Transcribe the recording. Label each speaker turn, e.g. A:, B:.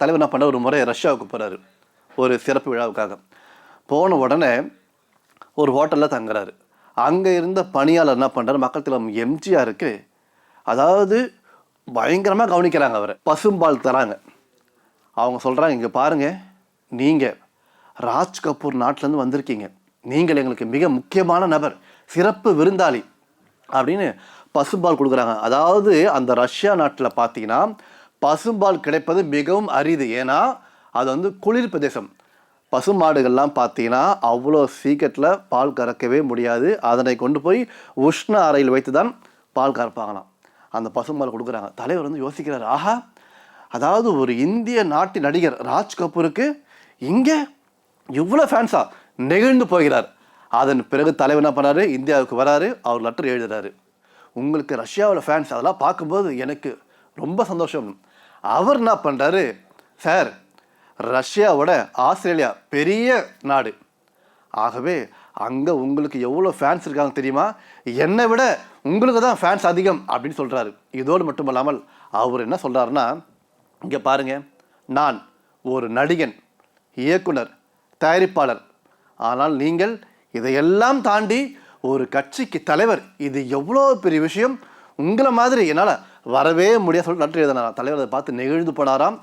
A: தலைவர் என்ன பண்ண ஒரு முறை ரஷ்யாவுக்கு போகிறாரு ஒரு சிறப்பு விழாவுக்காக. போன உடனே ஒரு ஹோட்டலில் தங்குறாரு. அங்கே இருந்த பணியாளர் என்ன பண்ணுறாரு மக்கள் தலைவர் எம்ஜிஆருக்கு அதாவது பயங்கரமாக கவனிக்கிறாங்க அவரை. பசும்பால் தராங்க. அவங்க சொல்கிறாங்க இங்கே பாருங்கள் நீங்கள் ராஜ் கபூர் நாட்டிலேருந்து வந்திருக்கீங்க. நீங்கள் எங்களுக்கு மிக முக்கியமான நபர் சிறப்பு விருந்தாளி அப்படின்னு பசும்பால் கொடுக்குறாங்க. அதாவது அந்த ரஷ்யா நாட்டில் பார்த்தீங்கன்னா பசும்பால் கிடைப்பது மிகவும் அரிது. ஏன்னா அது வந்து குளிர் பிரதேசம். பசுமாடுகள்லாம் பார்த்தீங்கன்னா அவ்வளோ சீக்கிரத்தில் பால் கறக்கவே முடியாது. அதனை கொண்டு போய் உஷ்ண அறையில் வைத்து தான் பால் கறப்பாங்களாம். அந்த பசும்பால் கொடுக்குறாங்க. தலைவர் வந்து யோசிக்கிறார். ஆஹா அதாவது ஒரு இந்திய நாட்டு நடிகர் ராஜ் கபூருக்கு இங்கே இவ்வளோ ஃபேன்ஸா நெகிழ்ந்து போகிறார். அதன் பிறகு தலைவர் என்ன பண்ணாரு? இந்தியாவுக்கு வராரு. அவர் லெட்டர் எழுதுறாரு. உங்களுக்கு ரஷ்யாவில் ஃபேன்ஸ் அதெல்லாம் பார்க்கும்போது எனக்கு ரொம்ப சந்தோஷம். அவர் என்ன பண்ணுறாரு சார் ரஷ்யாவோட ஆஸ்திரேலியா பெரிய நாடு. ஆகவே அங்கே உங்களுக்கு எவ்வளோ ஃபேன்ஸ் இருக்காங்க தெரியுமா? என்னை விட உங்களுக்கு தான் ஃபேன்ஸ் அதிகம் அப்படின்னு சொல்கிறாரு இதோடு மட்டும் இல்லாமல் அவர் என்ன சொல்கிறாருன்னா இங்கே பாருங்கள் நான் ஒரு நடிகன் இயக்குனர் தயாரிப்பாளர். ஆனால் நீங்கள் இதையெல்லாம் தாண்டி ஒரு கட்சிக்கு தலைவர் இது எவ்வளோ பெரிய விஷயம்? உங்களை மாதிரி என்னால் வரவே முடியாது சொல்லிட்டு நன்றி எழுதினாராம். தலைவர் அதை பார்த்து நெகிழ்ந்து போனாராம்.